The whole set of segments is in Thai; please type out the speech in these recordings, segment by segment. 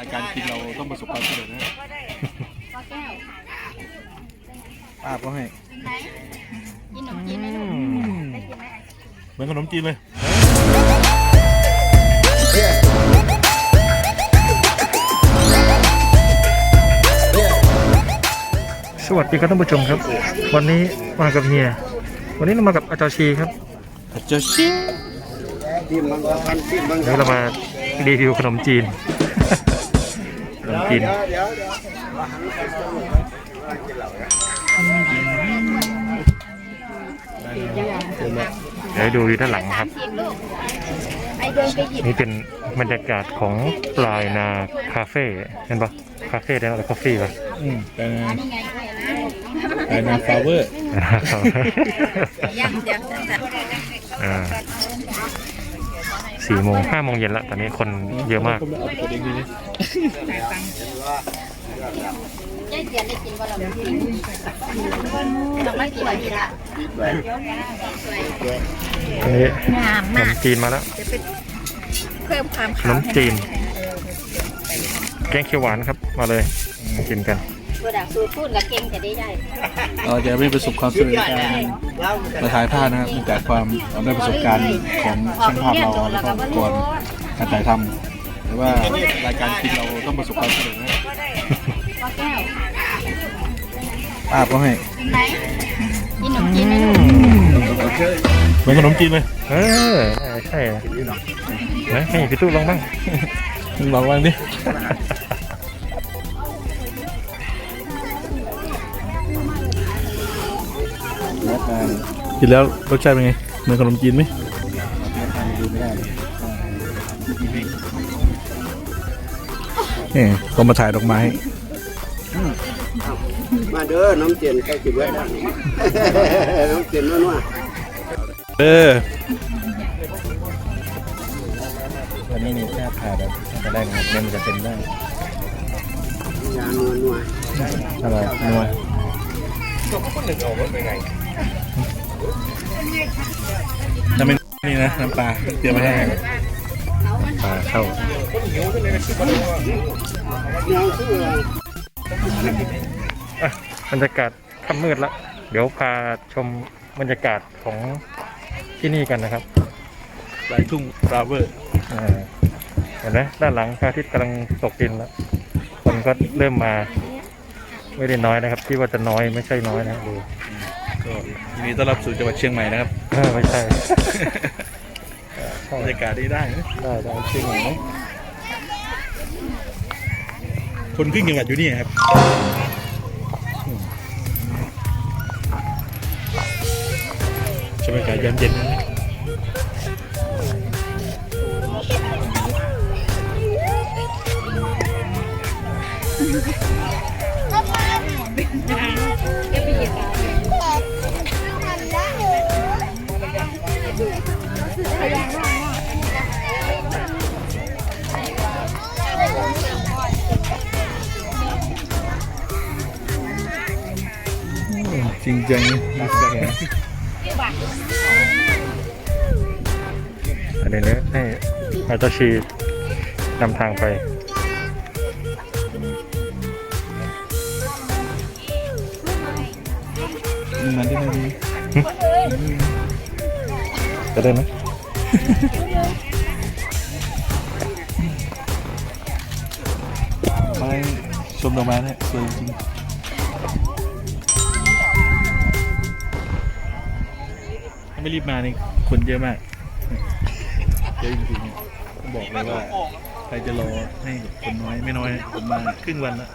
รายการกินเราต้องประสบความสำเร็จนะก็แก้วป้าก็ให้ไหนกินขนมจีนไหมลูกอืมได้กินไหมเหมือนขนมจีนเลย สวัสดีครับท่านผู้ชมครับ วันนี้มากับเฮีย วันนี้เรามากับอาจารย์ชีครับเจะชิงเดี๋ยวเรามารีวิวขนมจีน ขนมจีนเดี๋ยวดูอยู่ด้านหลังครับสิบลูกไอเดินไปหยิบนี่เป็นบรรยากาศของปลายนาคาเฟ่เห็นปะคาเฟ่ได้แล้วคาเฟ่ปะอืมแต่นี่ไงด้วยนะแต่นาฟลาเวอร์ย่างเดียวจัดอ่า สี่โมงห้าโมงเย็นละตอนนี้คนเยอะมากผมเอาตัวเองดีนี่ย่างเดียวได้กินว่าเรากินเราไม่กินอะไรละอันนี้งามขนมามกจีนมาแล้วเพิ่มความขนมจีน แกงเขียวหวานครับมาเลยมากินกัน ตัวด่างสูพูดกับเก่งจะได้ใหญ่เราจะไม่ประสบความสำเร็จในการมาถ่ายภาพนะครับเนื่องจากความเราได้ประสบการณ์ของช่างภาพเราแล้วก็ก่อนการถ่ายทำหรือว่ารายการกินเราต้องประสบความสำเร็จนะป้าก็ให้ไหนกินขนมจีนไหมลูกเหมือนขนมจีนเลยเออใช่นให้พี่ตู้ลองบ้างลองบ้างดิ กินแล้วรสชาติเป็นไงเหมือนขนมจีนไหมเนี่ยก็มาถ่ายดอกไม้ มาเด้อน้ำเจียนใกล้กินไว้แล้วน้ำเจียนนัวเออวันนี้นี่แค่ผ่าแบบจะได้นะครับมันจะเป็นได้ๆยานัวนัวอะไรนัวถ้าไม่นี่นะน้ำปลาเตรียมมาให้ปลาเข้ายังคืออะไรอะบรรยากาศค่ำมืดละเดี๋ยวพาชมบรรยากาศของที่นี่กันนะครับลายทุ่งฟลาเวอร์อ่าเห็นไหมด้านหลังพระอาทิตย์กำลังตกดินแล้วคนก็เริ่มมาไม่ได้น้อยนะครับ ที่ว่าจะน้อยไม่ใช่น้อยนะดู ก็ยินดีต้อนรับสู่จังหวัดเชียงใหม่นะครับเออไม่ใช่บรรยากาศดีได้นะได้ได้จริงไหมคนครึ่งจังหวัดอยู่นี่ครับใช่ไหมกาศยามเย็น จริงจังนะอันนี้เนี่ยให้อาจารย์ชีนำทางไปมันได้ไม่ดีจะได้ไหม ไม้ชมดอกไม้เนี่ยสวยจริงถ้าไม่รีบมานี่คนเยอะมากเยอะจริงๆต้องบอกเลยว่าใครจะรอให้คนน้อยไม่น้อยผมมาครึ่งวันแล้ว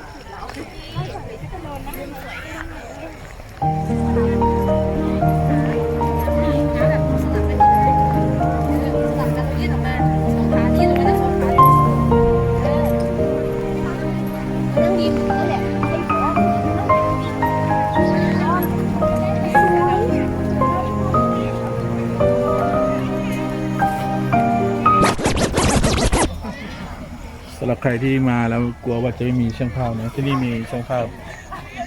ำหรับใครที่มาแล้วกลัวว่าจะไม่มีช่างภาพนะที่นี่มีช่างภาพ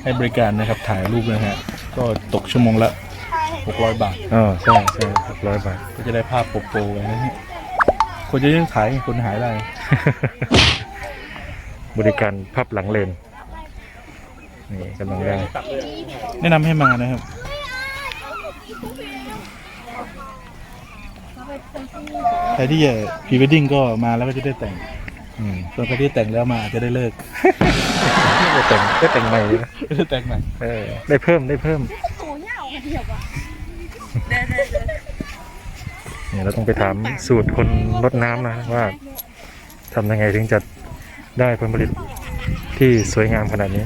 ให้บริการนะครับถ่ายรูปนะฮะก็ตกชั่วโมงละ600 บาทอ๋อใช่ใช่หกร้อยบาท ก็จะได้ภาพโปรโปรไว้นะฮะคนจะยังถ่ายคนหายได้ บริการพับหลังเลนนี่กำลังแรงแนะนำให้มานะครับ ใครที่จะพรีเวดดิ้งก็มาแล้วก็จะได้แต่งอืม ส่วนใครที่แต่งแล้วมาอาจจะได้เลิกได้แต่งได้แต่งใหม่เลยนะได้แต่งใหม่เออได้เพิ่มได้เพิ่มเนี่ยเราต้องไปถามสูตรคนรดน้ำนะว่าทำยังไงถึงจะได้ผลผลิตที่สวยงามขนาดนี้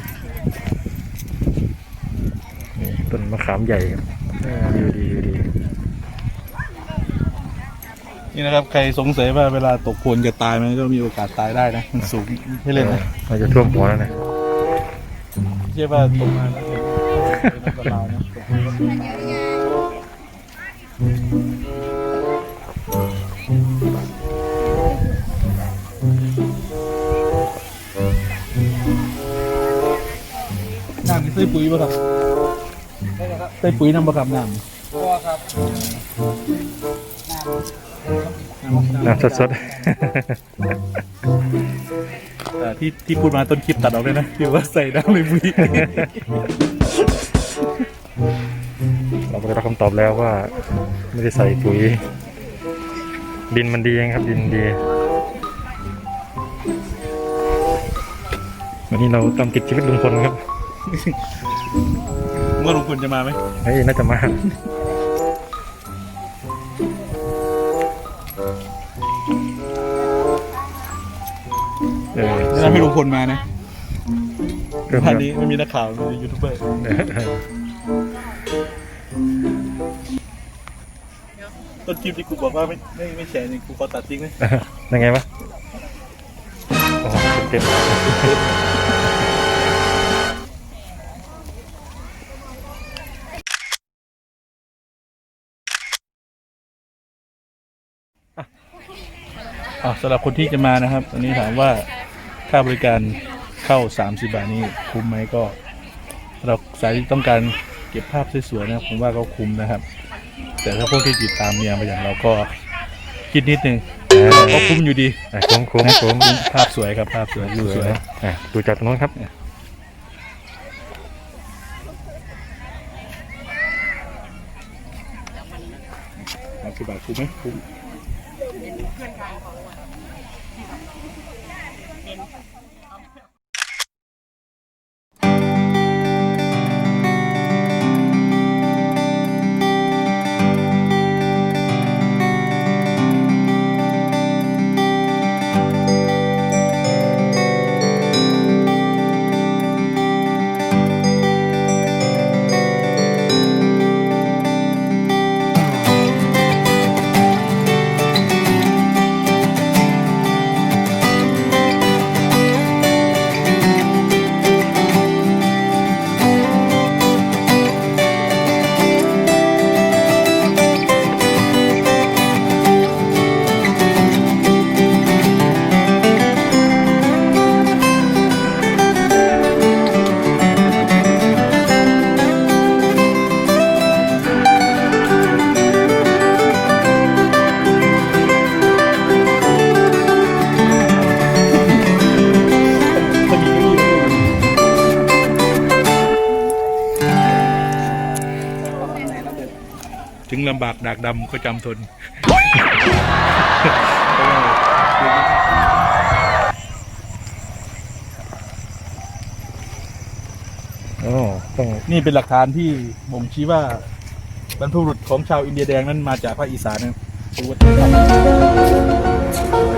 นี่ต้นมะขามใหญ่ครับเออดีดีดี นี่นะครับ ใครสงสัยว่าเวลาตกโคลนจะตายไหมก็มีโอกาสตายได้นะ มันสูงไม่เล่นนะมันจะท่วมหัวแล้วนะไม่ใช่ว่าตกมาแล้วเป็นอันตรายนะน้ำนี่ใส่ปุ๋ยป่ะครับใส่ปุ๋ยน้ำประกับน้ำน้ำ สดเอ่อที่ที่พูดมาต้นคลิปตัดออกเลยนะที่ว่าใส่น้ำในปุ๋ยๆเราก็ได้รับคำตอบแล้วว่า ไม่ได้ใส่ปุ๋ย ดินมันดีเองครับ ดินดีวันนี้เราตามติดชีวิตลุงพลครับ เมื่อลุงพลจะมาไหมเฮ้ยน่าจะมา ให้ลุงพลมานะเริ่ม พันแล้วนี้ไม่มีนักข่าวมียูทูบเบอร์ต้นคลิปที่กูบอกว่าไม่ไม่ไม่แชร์นี่กูขอตัดทิ้งนะยังไงวะโอ้โหเต็มๆอะสำหรับคนที่จะมานะครับอันนี้ถามว่า ค่าบริการเข้า 30 บาทนี้คุ้มไหมก็สำหรับสายที่ต้องการเก็บภาพสวยๆนะผมว่าก็คุ้มนะครับ แต่ถ้าพวกที่ติดตามเมียมาอย่างเราก็คิดนิดนึงก็คุ้มอยู่ดีคุ้มคุ้มคุ้มภาพสวยครับภาพสวยวิวสวยดูจากตรงนู้นครับสามสิบบาทคุ้มไหมคุ้ม ています。ำบากดากดำก็จำทนโอ้ต้องนี่เป็นหลักฐานที่บ่งชี้ว่าบรรพบุรุษของชาวอินเดียแดงนั้นมาจากภาคอีสานนะครับดูวัฒนธรรม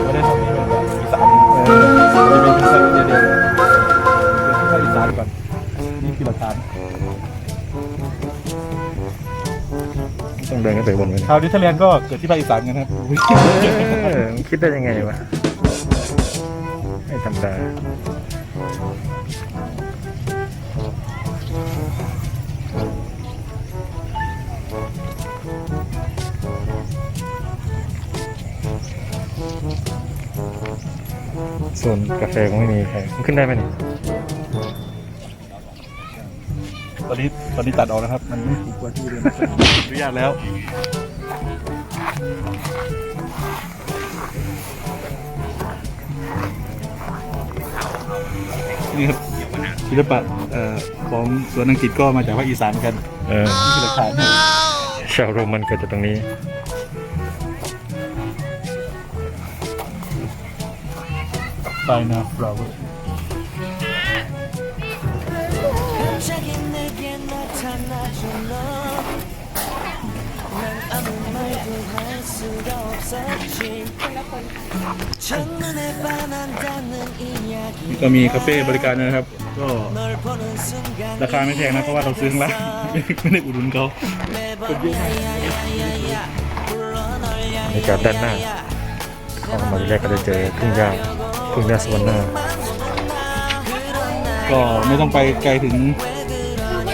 วัฒนธรรมนี้มาจากอีสานเออไม่เป็นภาษาอินเดียแดงเป็นภาคอีสานก่อนนี่คือหลักฐาน ต้องเดินกันไปบนกันชาวเนเธอร์แลนด์ก็เกิดที่ภาคอีสานกันครับเออมันคิดได้ยังไงวะไม่ธรรมดาส่วนกาแฟคงไม่มีใครมันขึ้นได้ไหมนี่ ตอนนี้ตอนนี้ตัดออกนะครับ มันไม่ถูกกว่าที่เรียนอนุญาตแล้วอนี่ครับศิลปะเอ่อของสวนอังกฤษก็มาจากภาคอีสานเหมือนกันเออนี่คือหลักฐานนะชาวโรมันเกิดจากตรงนี้ปลายนาฟลาวเวอร์ นี่ก็มีคาเฟ่บริการนะครับ ก็ราคาไม่แพงนะเพราะว่าเราซื้อข้างล่างไม่ได้อุดหนุนเขาบรรยากาศด้านหน้าเข้ามาทีแรกก็จะเจอทุ่งยาทุ่งยาสวรรค์ก็ไม่ต้องไปไกลถึง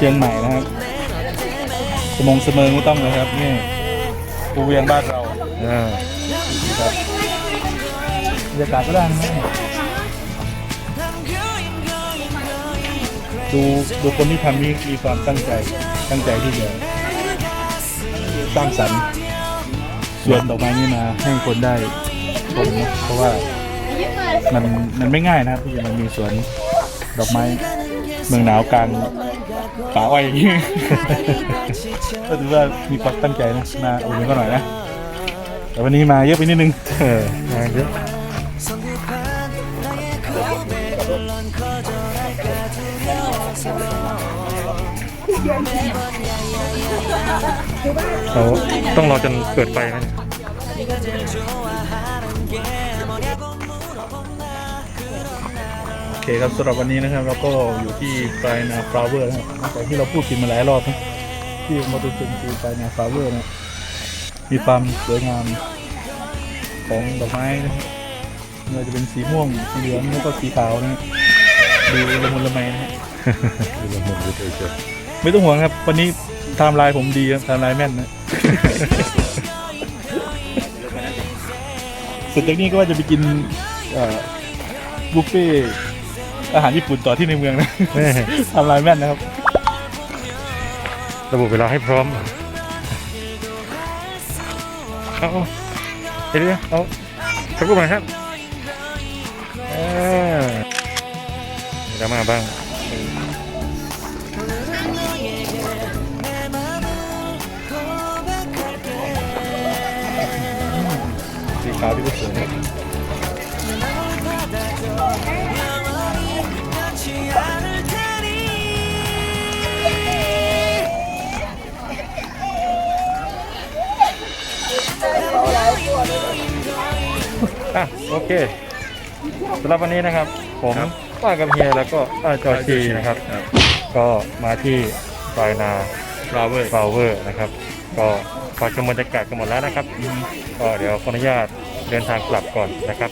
เชียงใหม่นะครับ สมงเสมอไม่ต้องเลยครับนี่ปูเวียงบ้านเราอ่าครับบรรยากาศก็ได้นะดูดูคนที่ทำนี่มีความตั้งใจตั้งใจที่จะสร้างสรรค์สวนดอกไม้นี่มาให้คนได้ชมนะเพราะว่ามันมันไม่ง่ายนะครับที่จะมันมีสวนดอกไม้เมืองหนาวกลาง ขาไวก็ถือว่ามีความตั้งใจนะมาอุ่นก็หน่อยนะ แต่วันนี้มาเยอะไปนิดนึงเออมาเยอะเราต้องรอจนเกิดไฟนะ เคครับสำหรับวันนี้นะครับเราก็อยู่ที่ปลายนาฟลาเวอร์นะครับหลังจากที่เราพูดกินมาหลายรอบนะที่มาดูเป็นคือปลายนาฟลาเวอร์นะมีความสวยงามของดอกไม้นะครับไม่ว่าจะเป็นสีม่วงสีเหลืองแล้วก็สีขาวนะดูละมุนละไมนะฮะดูละมุนดูเฉยไม่ต้องห่วงครับ วันนี้ไทม์ไลน์ผมดีครับไทม์ไลน์แม่นนะ เสร็จจากนี้ก็ว่าจะไปกินเอ่อบุฟเฟ่ต์ อาหารญี่ปุ่นต่อที่ในเมืองนะๆแม่ไทำลายแม่นนะครับระบุเวลาให้พร้อมเอาเดี๋ยวๆเอาสักรูปหน่อยครับอ่ามีดราม่าบ้างสีขาวที่ก็สวย อะโอเคสำหรับวันนี้นะครับ ผมป้ากับเฮียแล้วก็ป้าจอชีนะครับ ก็มาที่ปลายนาฟลาเวอร์ฟลาวเวอร์นะครับ ก็พอชมบรรยากาศกันหมดแล้วนะครับ ก็เดี๋ยวขออนุญาตเดินทางกลับก่อนนะครับ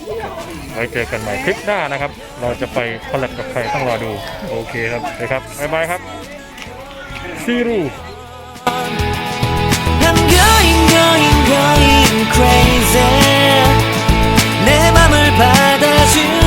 ไว้เจอกันใหม่คลิปหน้านะครับ เราจะไปคอลแลบกับใครต้องรอดูโอเคครับนะครับบ๊ายบายครับซีรู I'm going going going crazy 받아줄